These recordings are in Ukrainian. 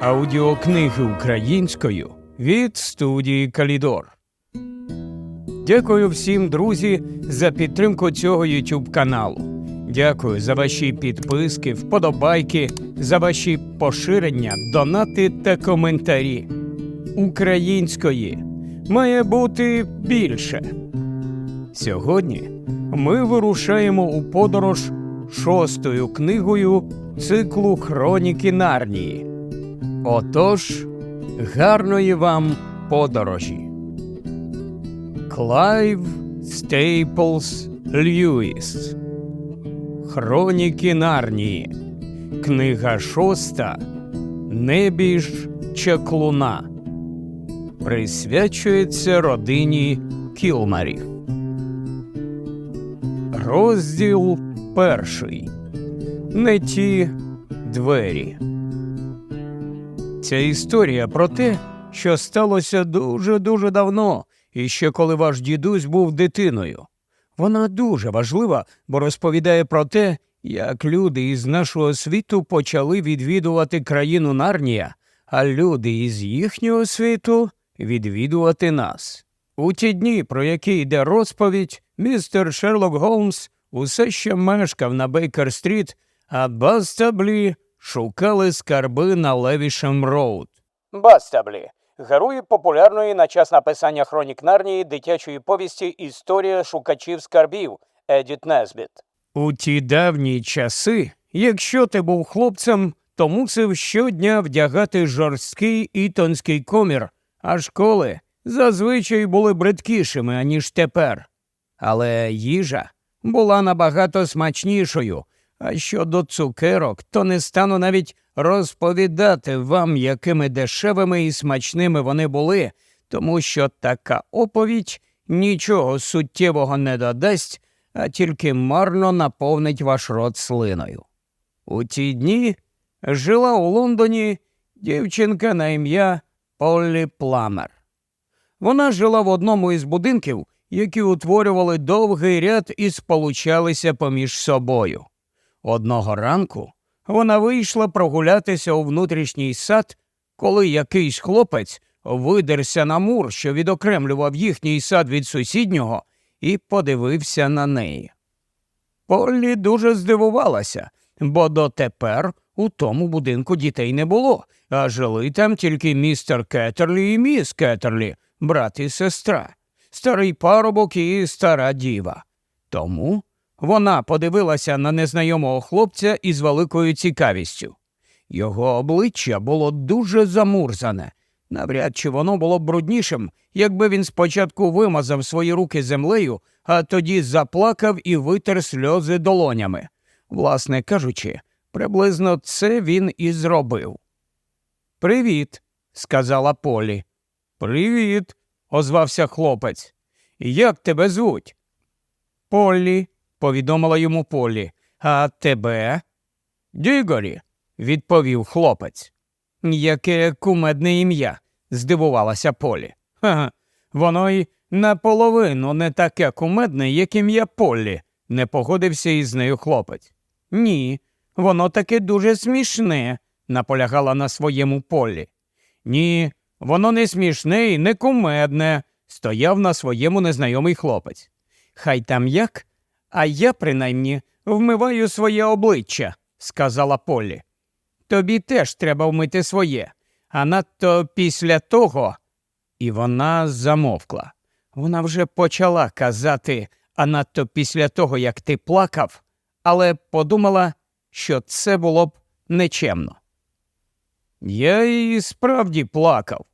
Аудіокниги українською від студії Калідор. Дякую всім, друзі, за підтримку цього YouTube каналу. Дякую за ваші підписки, вподобайки, за ваші поширення, донати та коментарі. Української має бути більше. Сьогодні ми вирушаємо у подорож шостою книгою циклу Хроніки Нарнії. Отож, гарної вам подорожі. Клайв Стейплс Льюіс. Хроніки Нарнії. Книга шоста. Небіж Чаклуна. Присвячується родині Кілмарів. Розділ перший. Не ті двері. Ця історія про те, що сталося дуже-дуже давно, і ще коли ваш дідусь був дитиною. Вона дуже важлива, бо розповідає про те, як люди із нашого світу почали відвідувати країну Нарнія, а люди із їхнього світу відвідувати нас. У ті дні, про які йде розповідь, містер Шерлок Голмс усе ще мешкав на Бейкер-стріт, а Бастаблі шукали скарби на Левішем Роуд. Бастаблі герої популярної на час написання хронік Нарнії дитячої повісті Історія шукачів скарбів Едіт Несбіт. У ті давні часи, якщо ти був хлопцем, то мусив щодня вдягати жорсткий ітонський комір, а школи зазвичай були бридкішими, аніж тепер. Але їжа була набагато смачнішою. А щодо цукерок, то не стану навіть розповідати вам, якими дешевими і смачними вони були, тому що така оповідь нічого суттєвого не додасть, а тільки марно наповнить ваш рот слиною. У ті дні жила у Лондоні дівчинка на ім'я Поллі Пламер. Вона жила в одному із будинків, які утворювали довгий ряд і сполучалися поміж собою. Одного ранку вона вийшла прогулятися у внутрішній сад, коли якийсь хлопець видерся на мур, що відокремлював їхній сад від сусіднього, і подивився на неї. Поллі дуже здивувалася, бо дотепер у тому будинку дітей не було, а жили там тільки містер Кетерлі і міс Кетерлі, брат і сестра, старий парубок і стара діва. Тому вона подивилася на незнайомого хлопця із великою цікавістю. Його обличчя було дуже замурзане. Навряд чи воно було б бруднішим, якби він спочатку вимазав свої руки землею, а тоді заплакав і витер сльози долонями. Власне кажучи, приблизно це він і зробив. Привіт, сказала Полі. Привіт, озвався хлопець. Як тебе звуть? Полі, повідомила йому Полі. А тебе? Дігорі, відповів хлопець. Яке кумедне ім'я, здивувалася Полі. Ха, воно й наполовину не таке кумедне, як ім'я Полі, не погодився із нею хлопець. Ні, воно таке дуже смішне, наполягала на своєму полі. Ні, воно не смішне і не кумедне, стояв на своєму незнайомий хлопець. Хай там як, а я, принаймні, вмиваю своє обличчя, сказала Полі. Тобі теж треба вмити своє, а надто після того. І вона замовкла. Вона вже почала казати, а надто після того, як ти плакав, але подумала, що це було б нечемно. Я і справді плакав,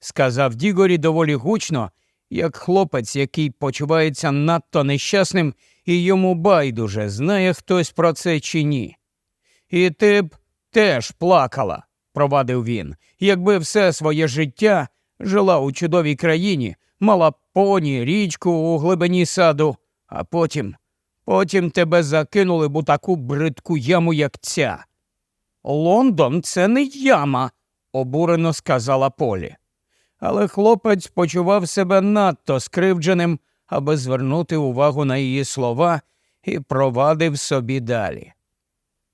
сказав Дігорі доволі гучно, як хлопець, який почувається надто нещасним, і йому байдуже знає хтось про це чи ні. І ти б теж плакала, провадив він, якби все своє життя жила у чудовій країні, мала поні, річку у глибині саду, а потім, потім тебе закинули б у таку бридку яму, як ця. Лондон це не яма, обурено сказала Полі. Але хлопець почував себе надто скривдженим, аби звернути увагу на її слова, і провадив собі далі.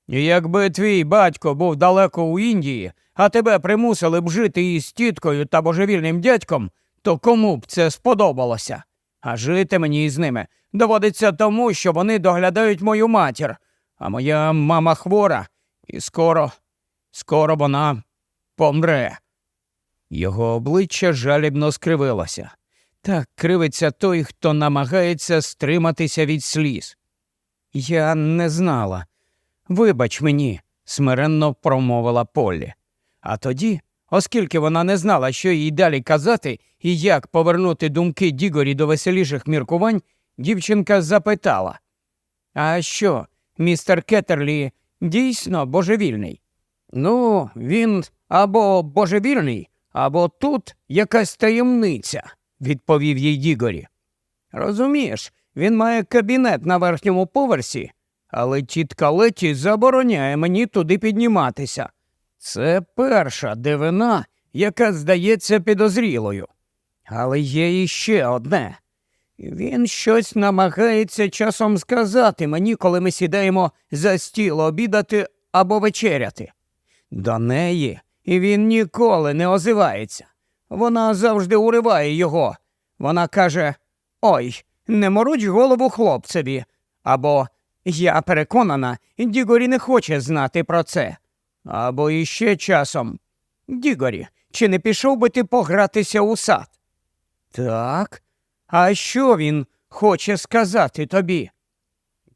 Якби твій батько був далеко у Індії, а тебе примусили б жити із тіткою та божевільним дядьком, то кому б це сподобалося? А жити мені із ними доводиться тому, що вони доглядають мою матір, а моя мама хвора, і скоро, скоро вона помре. Його обличчя жалібно скривилося. Так кривиться той, хто намагається стриматися від сліз. Я не знала. Вибач мені, смиренно промовила Поллі. А тоді, оскільки вона не знала, що їй далі казати і як повернути думки Дігорі до веселіших міркувань, дівчинка запитала А що, містер Кетерлі дійсно божевільний? Ну, він або божевільний, або тут якась таємниця, відповів їй Дігорі. Розумієш, він має кабінет на верхньому поверсі, але тітка Леті забороняє мені туди підніматися. Це перша дивина, яка здається підозрілою. Але є іще одне. Він щось намагається часом сказати мені, коли ми сідаємо за стіл обідати або вечеряти. До неї і він ніколи не озивається. Вона завжди уриває його. Вона каже Ой, не мороч голову хлопцеві. Або Я переконана, Дігорі не хоче знати про це. Або іще часом. Дігорі, чи не пішов би ти погратися у сад? Так. А що він хоче сказати тобі?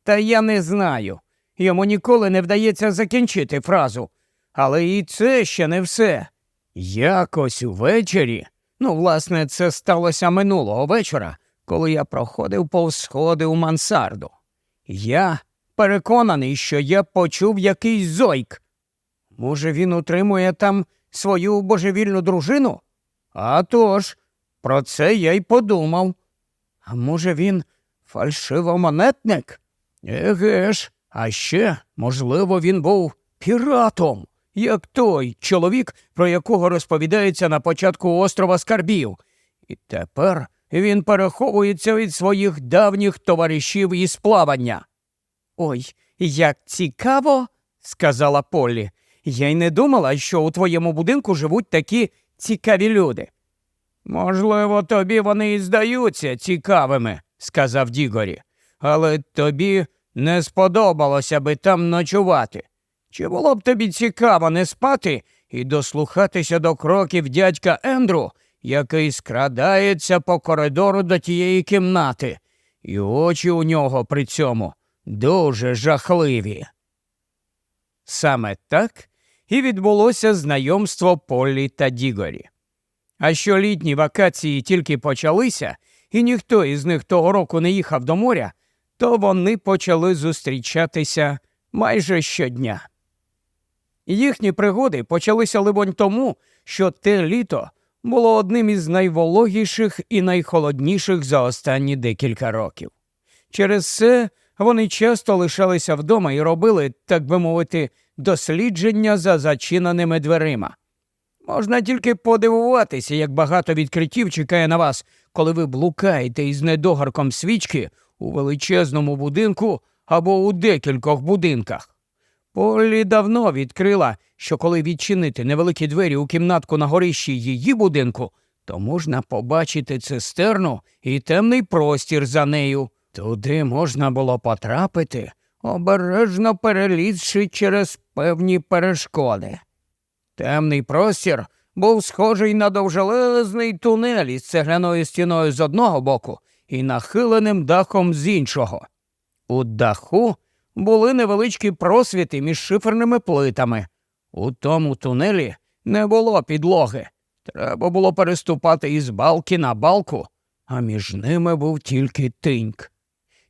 Та я не знаю. Йому ніколи не вдається закінчити фразу. Але і це ще не все. Якось увечері, ну, власне, це сталося минулого вечора, коли я проходив повз сходи у мансарду. Я переконаний, що я почув якийсь зойк. Може, він утримує там свою божевільну дружину? А тож, про це я й подумав. А може, він фальшивомонетник? Еге ж, а ще, можливо, він був піратом, як той чоловік, про якого розповідається на початку острова Скарбів. І тепер він переховується від своїх давніх товаришів із плавання. Ой, як цікаво, сказала Поллі. Я й не думала, що у твоєму будинку живуть такі цікаві люди. Можливо, тобі вони і здаються цікавими, сказав Дігорі, але тобі не сподобалося би там ночувати. Чи було б тобі цікаво не спати і дослухатися до кроків дядька Ендру, який скрадається по коридору до тієї кімнати, і очі у нього при цьому дуже жахливі. Саме так і відбулося знайомство Поллі та Дігорі. А що літні вакації тільки почалися, і ніхто із них того року не їхав до моря, то вони почали зустрічатися майже щодня. Їхні пригоди почалися, либонь, тому, що те літо було одним із найвологіших і найхолодніших за останні декілька років. Через це вони часто лишалися вдома і робили, так би мовити, дослідження за зачиненими дверима. Можна тільки подивуватися, як багато відкриттів чекає на вас, коли ви блукаєте із недогарком свічки у величезному будинку або у декількох будинках. Полі давно відкрила, що коли відчинити невеликі двері у кімнатку на горищі її будинку, то можна побачити цистерну і темний простір за нею. Туди можна було потрапити, обережно перелізши через певні перешкоди. Темний простір був схожий на довжелезний тунель із цегляною стіною з одного боку і нахиленим дахом з іншого. У даху були невеличкі просвіти між шиферними плитами. У тому тунелі не було підлоги. Треба було переступати із балки на балку, а між ними був тільки тиньк.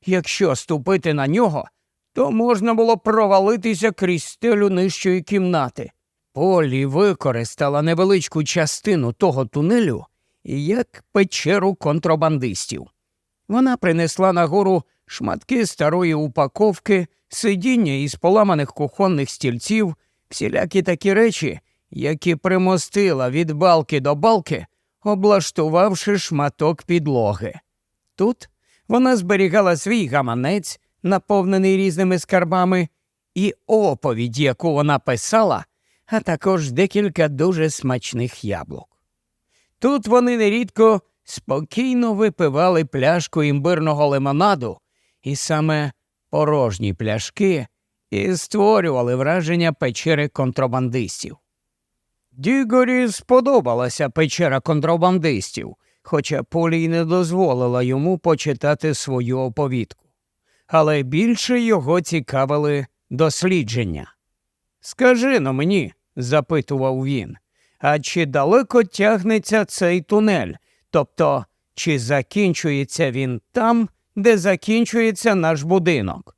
Якщо ступити на нього, то можна було провалитися крізь стелю нижчої кімнати. Полі використала невеличку частину того тунелю як печеру контрабандистів. Вона принесла нагору шматки старої упаковки, сидіння із поламаних кухонних стільців, всілякі такі речі, які примостила від балки до балки, облаштувавши шматок підлоги. Тут вона зберігала свій гаманець, наповнений різними скарбами, і оповідь, яку вона писала, а також декілька дуже смачних яблук. Тут вони нерідко спокійно випивали пляшку імбирного лимонаду, і саме порожні пляшки і створювали враження печери контрабандистів. Дігорі сподобалася печера контрабандистів, хоча Полі не дозволила йому почитати свою оповідку. Але більше його цікавили дослідження. Скажи но мені, запитував він, а чи далеко тягнеться цей тунель? Тобто, чи закінчується він там, де закінчується наш будинок?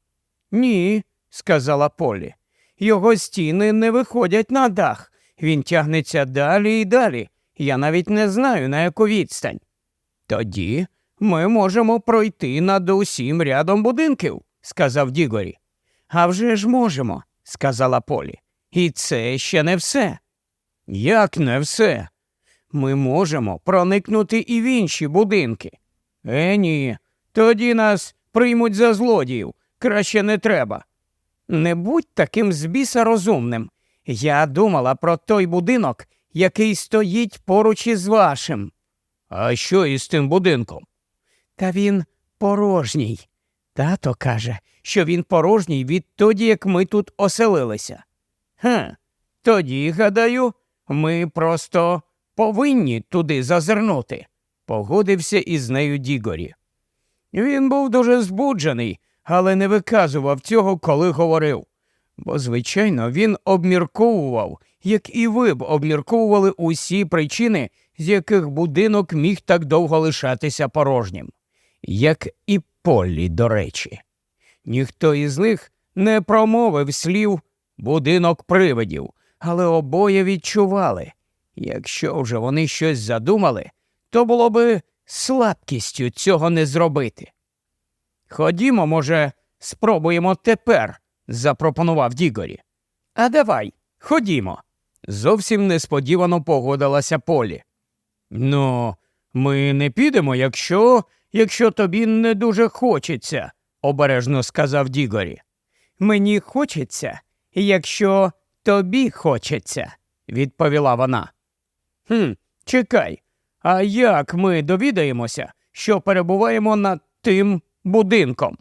Ні, сказала Полі. Його стіни не виходять на дах. Він тягнеться далі і далі. Я навіть не знаю, на яку відстань. Тоді ми можемо пройти над усім рядом будинків, сказав Дігорі. «А вже ж можемо, сказала Полі. І це ще не все. Як не все? Ми можемо проникнути і в інші будинки. Е, ні, тоді нас приймуть за злодіїв. Краще не треба. Не будь таким з біса розумним. Я думала про той будинок, який стоїть поруч із вашим. А що із тим будинком? Та він порожній. Тато каже, що він порожній відтоді, як ми тут оселилися. Ха, тоді, гадаю, ми просто повинні туди зазирнути, погодився із нею Дігорі. Він був дуже збуджений, але не виказував цього, коли говорив. Бо, звичайно, він обмірковував, як і ви б обмірковували усі причини, з яких будинок міг так довго лишатися порожнім, як і Поллі, до речі. Ніхто із них не промовив слів будинок привидів, але обоє відчували якщо вже вони щось задумали, то було би слабкістю цього не зробити. Ходімо, може, спробуємо тепер, запропонував Дігорі. А давай, ходімо. Зовсім несподівано погодилася Полі. Ну, ми не підемо, якщо якщо тобі не дуже хочеться, обережно сказав Дігорі. Мені хочеться, якщо тобі хочеться, відповіла вона. «Хм, Чекай, а як ми довідаємося, що перебуваємо над тим будинком?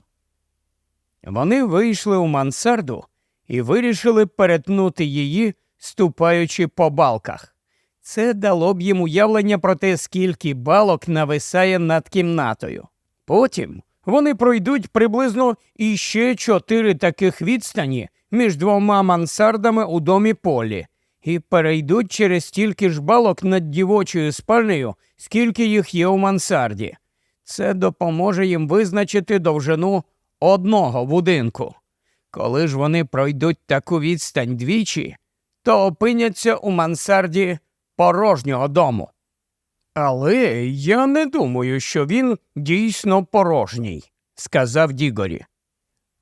Вони вийшли у мансарду і вирішили перетнути її, ступаючи по балках. Це дало б їм уявлення про те, скільки балок нависає над кімнатою. Потім вони пройдуть приблизно іще чотири таких відстані між двома мансардами у домі полі і перейдуть через стільки ж балок над дівочою спальнею, скільки їх є у мансарді. Це допоможе їм визначити довжину одного будинку. Коли ж вони пройдуть таку відстань двічі, то опиняться у мансарді порожнього дому. Але я не думаю, що він дійсно порожній, сказав Дігорі.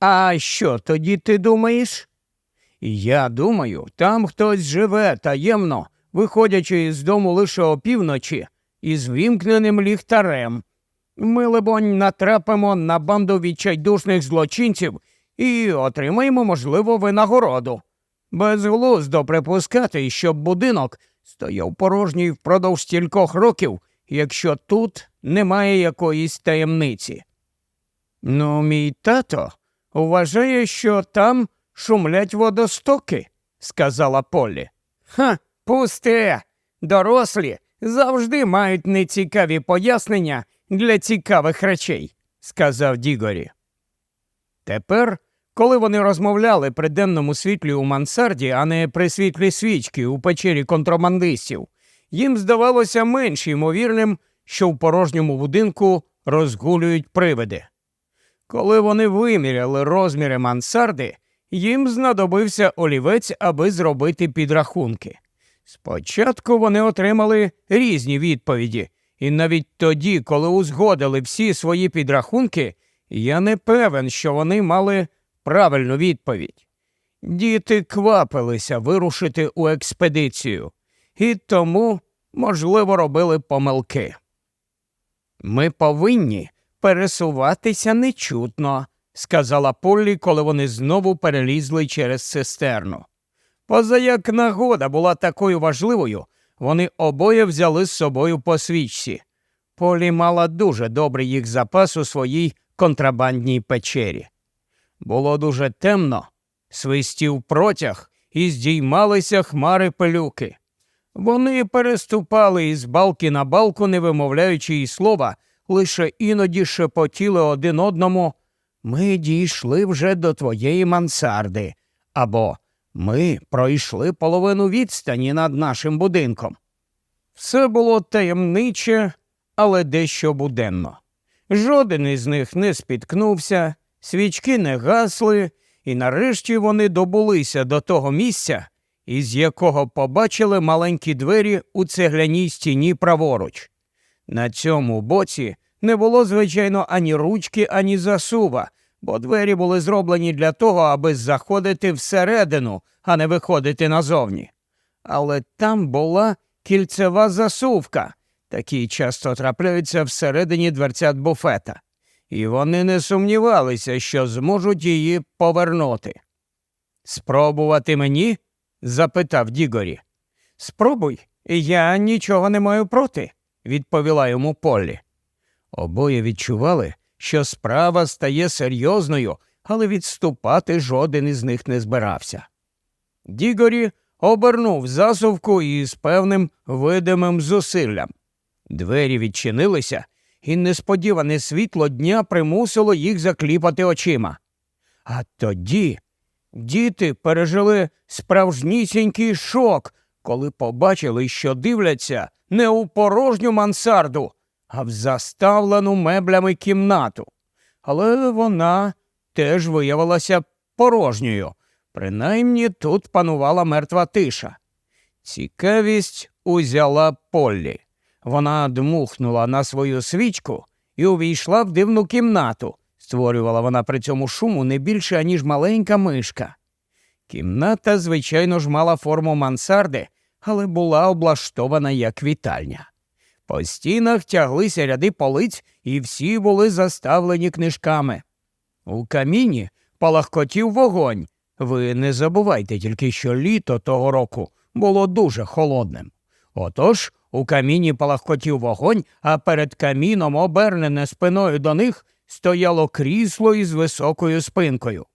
А що тоді ти думаєш? Я думаю, там хтось живе таємно, виходячи із дому лише опівночі із вімкненим ліхтарем. Ми, либонь, натрапимо на банду відчайдушних злочинців і отримаємо, можливо, винагороду. Безглуздо припускати, щоб будинок стояв порожній впродовж стількох років, якщо тут немає якоїсь таємниці. Ну, мій тато вважає, що там шумлять водостоки, сказала Полі. Ха, пусте. Дорослі завжди мають нецікаві пояснення для цікавих речей, сказав Дігорі. Тепер, коли вони розмовляли при денному світлі у мансарді, а не при світлі свічки у печері контрабандистів, їм здавалося менш ймовірним, що в порожньому будинку розгулюють привиди. Коли вони виміряли розміри мансарди, їм знадобився олівець, аби зробити підрахунки. Спочатку вони отримали різні відповіді, і навіть тоді, коли узгодили всі свої підрахунки, я не певен, що вони мали правильну відповідь. Діти квапилися вирушити у експедицію, і тому, можливо, робили помилки. Ми повинні пересуватися нечутно, сказала Поллі, коли вони знову перелізли через цистерну. Поза як нагода була такою важливою, вони обоє взяли з собою по свічці. Полі мала дуже добрий їх запас у своїй контрабандній печері. Було дуже темно, свистів протяг і здіймалися хмари пилюки. Вони переступали із балки на балку, не вимовляючи і слова, лише іноді шепотіли один одному Ми дійшли вже до твоєї мансарди, або Ми пройшли половину відстані над нашим будинком. Все було таємниче, але дещо буденно. Жоден із них не спіткнувся, свічки не гасли, і нарешті вони добулися до того місця, із якого побачили маленькі двері у цегляній стіні праворуч. На цьому боці не було, звичайно, ані ручки, ані засува, бо двері були зроблені для того, аби заходити всередину, а не виходити назовні. Але там була кільцева засувка. Такі часто трапляються всередині дверцят буфета, і вони не сумнівалися, що зможуть її повернути. Спробувати мені? запитав Дігорі. Спробуй, я нічого не маю проти, відповіла йому Поллі. Обоє відчували, що справа стає серйозною, але відступати жоден із них не збирався. Дігорі обернув засувку із певним видимим зусиллям. Двері відчинилися, і несподіване світло дня примусило їх закліпати очима. А тоді діти пережили справжнісінький шок, коли побачили, що дивляться не у порожню мансарду, а в заставлену меблями кімнату. Але вона теж виявилася порожньою. Принаймні тут панувала мертва тиша. Цікавість узяла Поллі. Вона дмухнула на свою свічку і увійшла в дивну кімнату. Створювала вона при цьому шуму не більше, аніж маленька мишка. Кімната, звичайно ж, мала форму мансарди, але була облаштована як вітальня. По стінах тяглися ряди полиць, і всі були заставлені книжками. У каміні палахкотів вогонь. Ви не забувайте тільки, що літо того року було дуже холодним. Отож у каміні палахкотів вогонь, а перед каміном, обернене спиною до них, стояло крісло із високою спинкою.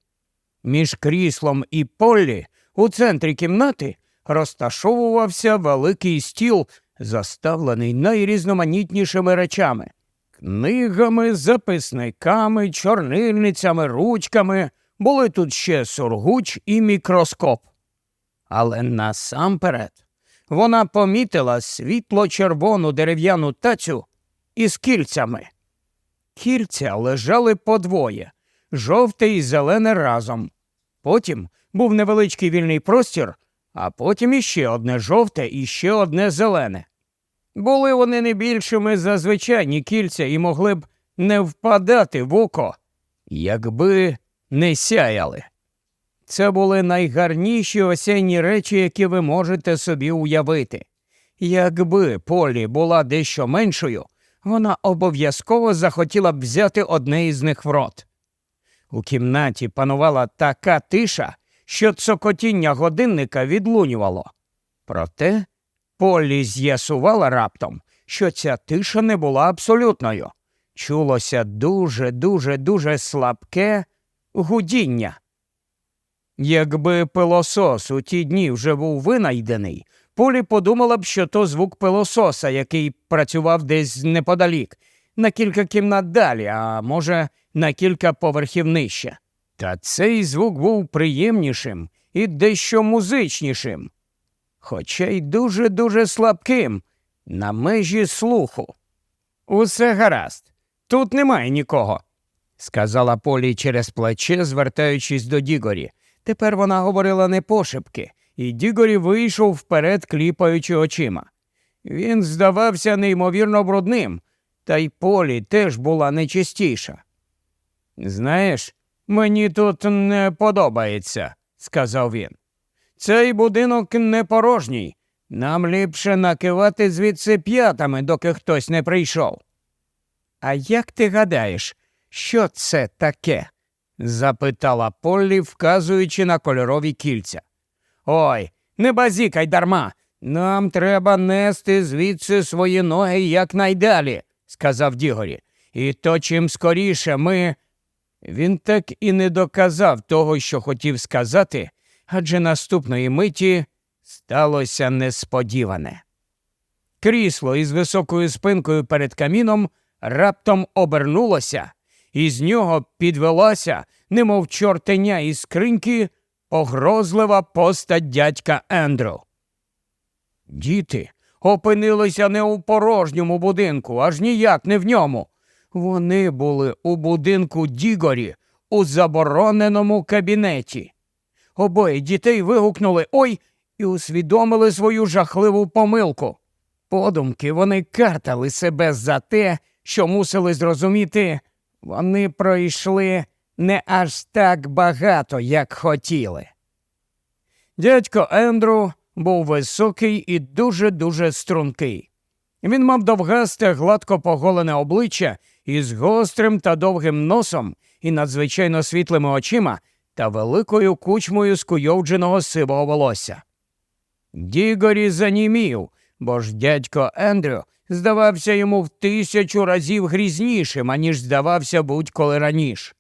Між кріслом і Поллі у центрі кімнати розташовувався великий стіл, заставлений найрізноманітнішими речами книгами, записниками, чорнильницями, ручками. Були тут ще сургуч і мікроскоп. Але насамперед вона помітила світло червону дерев'яну тацю із кільцями. Кільця лежали подвоє, жовте і зелене разом. Потім був невеличкий вільний простір, а потім іще одне жовте і ще одне зелене. Були вони не більшими за звичайні кільця і могли б не впадати в око, якби не сяяли. Це були найгарніші осінні речі, які ви можете собі уявити. Якби Полі була дещо меншою, вона обов'язково захотіла б взяти одне із них в рот. У кімнаті панувала така тиша, що цокотіння годинника відлунювало. Проте Полі з'ясувала раптом, що ця тиша не була абсолютною. Чулося дуже, дуже, дуже слабке гудіння. Якби пилосос у ті дні вже був винайдений, Полі подумала б, що то звук пилососа, який працював десь неподалік, на кілька кімнат далі, а може, на кілька поверхів нижче. Та цей звук був приємнішим і дещо музичнішим, хоча й дуже-дуже слабким, на межі слуху. Усе гаразд, тут немає нікого, сказала Полі через плече, звертаючись до Дігорі. Тепер вона говорила не пошепки, і Дігорі вийшов вперед, кліпаючи очима. Він здавався неймовірно брудним, та й полі теж була нечистіша. Знаєш, мені тут не подобається, сказав він. Цей будинок не порожній. Нам ліпше накивати звідси п'ятами, доки хтось не прийшов. А як ти гадаєш, що це таке? запитала Поллі, вказуючи на кольорові кільця. Ой, не базікай дарма. Нам треба нести звідси свої ноги якнайдалі, сказав Дігорі. І то чим скоріше ми. Він так і не доказав того, що хотів сказати, адже наступної миті сталося несподіване. Крісло із високою спинкою перед каміном раптом обернулося, і з нього підвелася, немов чортеня із скриньки, погрозлива постать дядька Ендрю. Діти опинилися не у порожньому будинку, аж ніяк не в ньому. Вони були у будинку Дігорі у забороненому кабінеті. Обоє дітей вигукнули Ой і усвідомили свою жахливу помилку. Подумки вони картали себе за те, що мусили зрозуміти, вони пройшли не аж так багато, як хотіли. Дядько Ендрю був високий і дуже-дуже стрункий. Він мав довгасте, гладко поголене обличчя із гострим та довгим носом і надзвичайно світлими очима та великою кучмою скуйовдженого сивого волосся. Дігорі занімів, бо ж дядько Ендрю здавався йому в тисячу разів грізнішим, аніж здавався будь-коли раніше.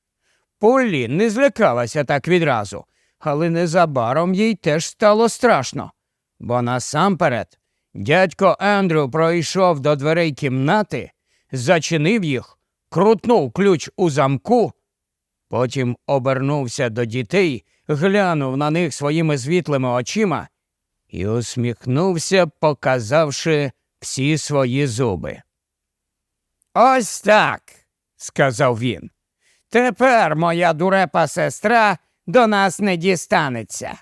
Поллі не злякалася так відразу, але незабаром їй теж стало страшно. Бо насамперед дядько Ендрю пройшов до дверей кімнати, зачинив їх, крутнув ключ у замку, потім обернувся до дітей, глянув на них своїми світлими очима і усміхнувся, показавши всі свої зуби. Ось так, сказав він. Тепер моя дурепа сестра до нас не дістанеться.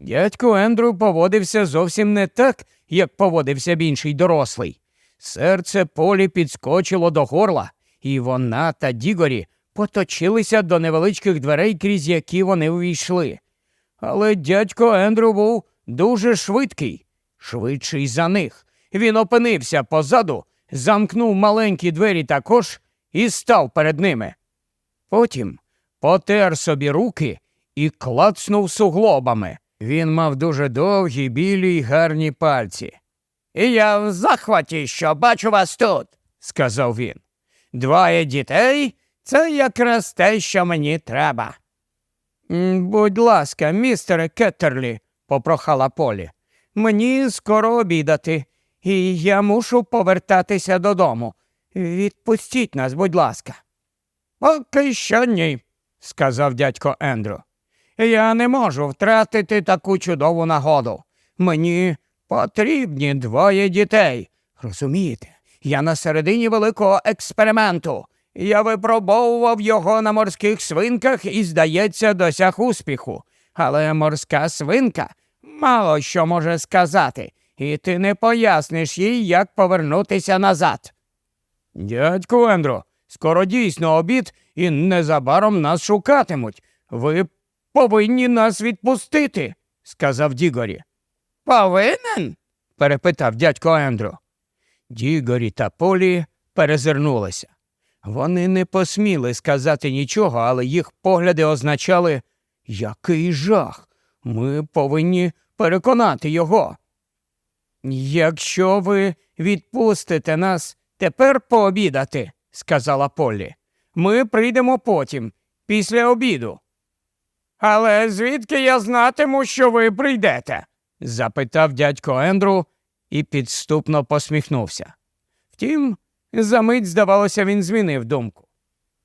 Дядько Ендрю поводився зовсім не так, як поводився б інший дорослий. Серце Полі підскочило до горла, і вона та Дігорі поточилися до невеличких дверей, крізь які вони увійшли. Але дядько Ендрю був дуже швидкий, швидший за них. Він опинився позаду, замкнув маленькі двері також і став перед ними. Потім потер собі руки і клацнув суглобами. Він мав дуже довгі, білі й гарні пальці. Я в захваті, що бачу вас тут, сказав він. Двоє дітей це якраз те, що мені треба. Будь ласка, містере Кеттерлі, попрохала Полі. Мені скоро обідати, і я мушу повертатися додому. Відпустіть нас, будь ласка. Поки що ні, сказав дядько Ендрю. Я не можу втратити таку чудову нагоду. Мені потрібні двоє дітей. Розумієте, я на середині великого експерименту. Я випробовував його на морських свинках і, здається, досяг успіху. Але морська свинка мало що може сказати, і ти не поясниш їй, як повернутися назад. Дядьку Ендрю, скоро дійсно обід, і незабаром нас шукатимуть. Ви повинні нас відпустити, сказав Дігорі. Повинен? перепитав дядько Ендрю. Дігорі та Полі перезирнулися. Вони не посміли сказати нічого, але їх погляди означали який жах. Ми повинні переконати його. Якщо ви відпустите нас тепер пообідати, сказала Полі, ми прийдемо потім, після обіду. Але звідки я знатиму, що ви прийдете? запитав дядько Ендру і підступно посміхнувся. Втім, за мить, здавалося, він змінив думку.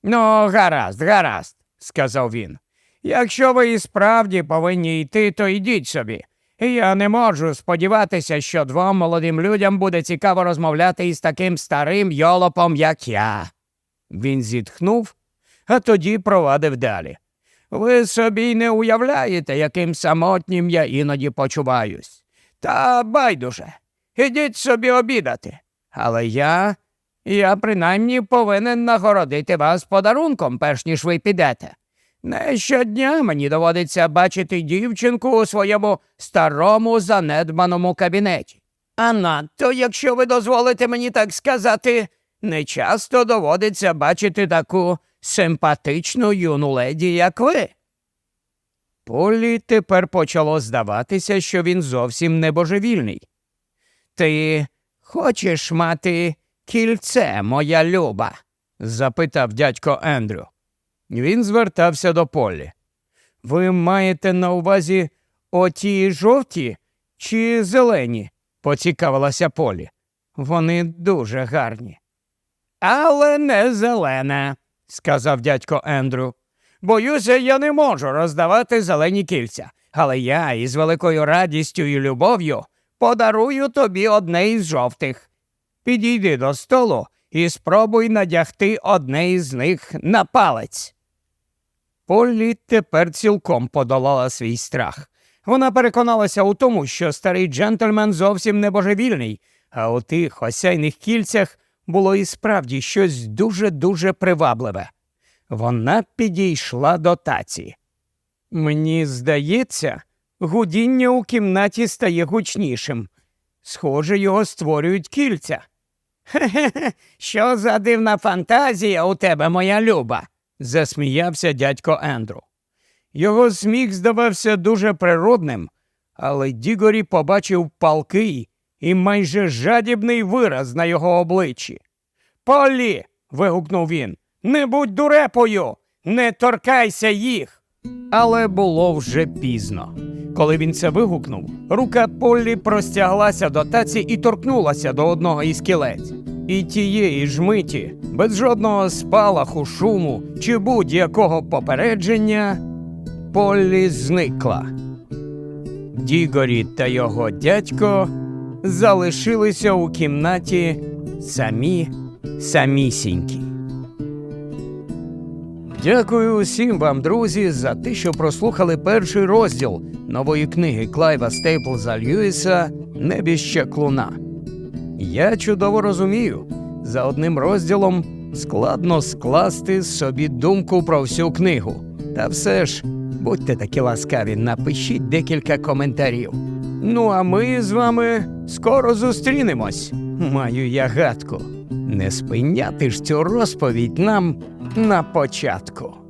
Ну, гаразд, гаразд, сказав він. Якщо ви і справді повинні йти, то йдіть собі. Я не можу сподіватися, що двом молодим людям буде цікаво розмовляти із таким старим йолопом, як я. Він зітхнув, а тоді провадив далі. Ви собі не уявляєте, яким самотнім я іноді почуваюсь. Та байдуже, ідіть собі обідати. Але я, я принаймні повинен нагородити вас подарунком, перш ніж ви підете. Не щодня мені доводиться бачити дівчинку у своєму старому занедбаному кабінеті. А надто, якщо ви дозволите мені так сказати, не часто доводиться бачити таку симпатичну юну леді, як ви. Полі тепер почало здаватися, що він зовсім не божевільний. Ти хочеш мати кільце, моя люба? запитав дядько Ендрю. Він звертався до Полі. Ви маєте на увазі оті жовті чи зелені? поцікавилася Полі. Вони дуже гарні. Але не зелена, сказав дядько Ендрю. Боюся, я не можу роздавати зелені кільця, але я із великою радістю і любов'ю подарую тобі одне із жовтих. Підійди до столу і спробуй надягти одне із них на палець. Поллі тепер цілком подолала свій страх. Вона переконалася у тому, що старий джентльмен зовсім не божевільний, а у тих осяйних кільцях було і справді щось дуже-дуже привабливе. Вона підійшла до таці. Мені здається, гудіння у кімнаті стає гучнішим. Схоже, його створюють кільця. Хе-хе, що за дивна фантазія у тебе, моя люба? засміявся дядько Ендру. Його сміх здавався дуже природним, але Дігорі побачив палкий і майже жадібний вираз на його обличчі. Полі. вигукнув він. Не будь дурепою, не торкайся їх. Але було вже пізно. Коли він це вигукнув, рука Поллі простяглася до таці і торкнулася до одного із кілець. І тієї ж миті, без жодного спалаху, шуму чи будь-якого попередження, Поллі зникла. Дігорі та його дядько залишилися у кімнаті самі самісінькі. Дякую усім вам, друзі, за те, що прослухали перший розділ нової книги Клайва Стейплза Льюіса Небіще клуна. Я чудово розумію, за одним розділом складно скласти собі думку про всю книгу. Та все ж, будьте такі ласкаві, напишіть декілька коментарів. Ну, а ми з вами скоро зустрінемось. Маю я гадку. Не спиняти ж цю розповідь нам на початку.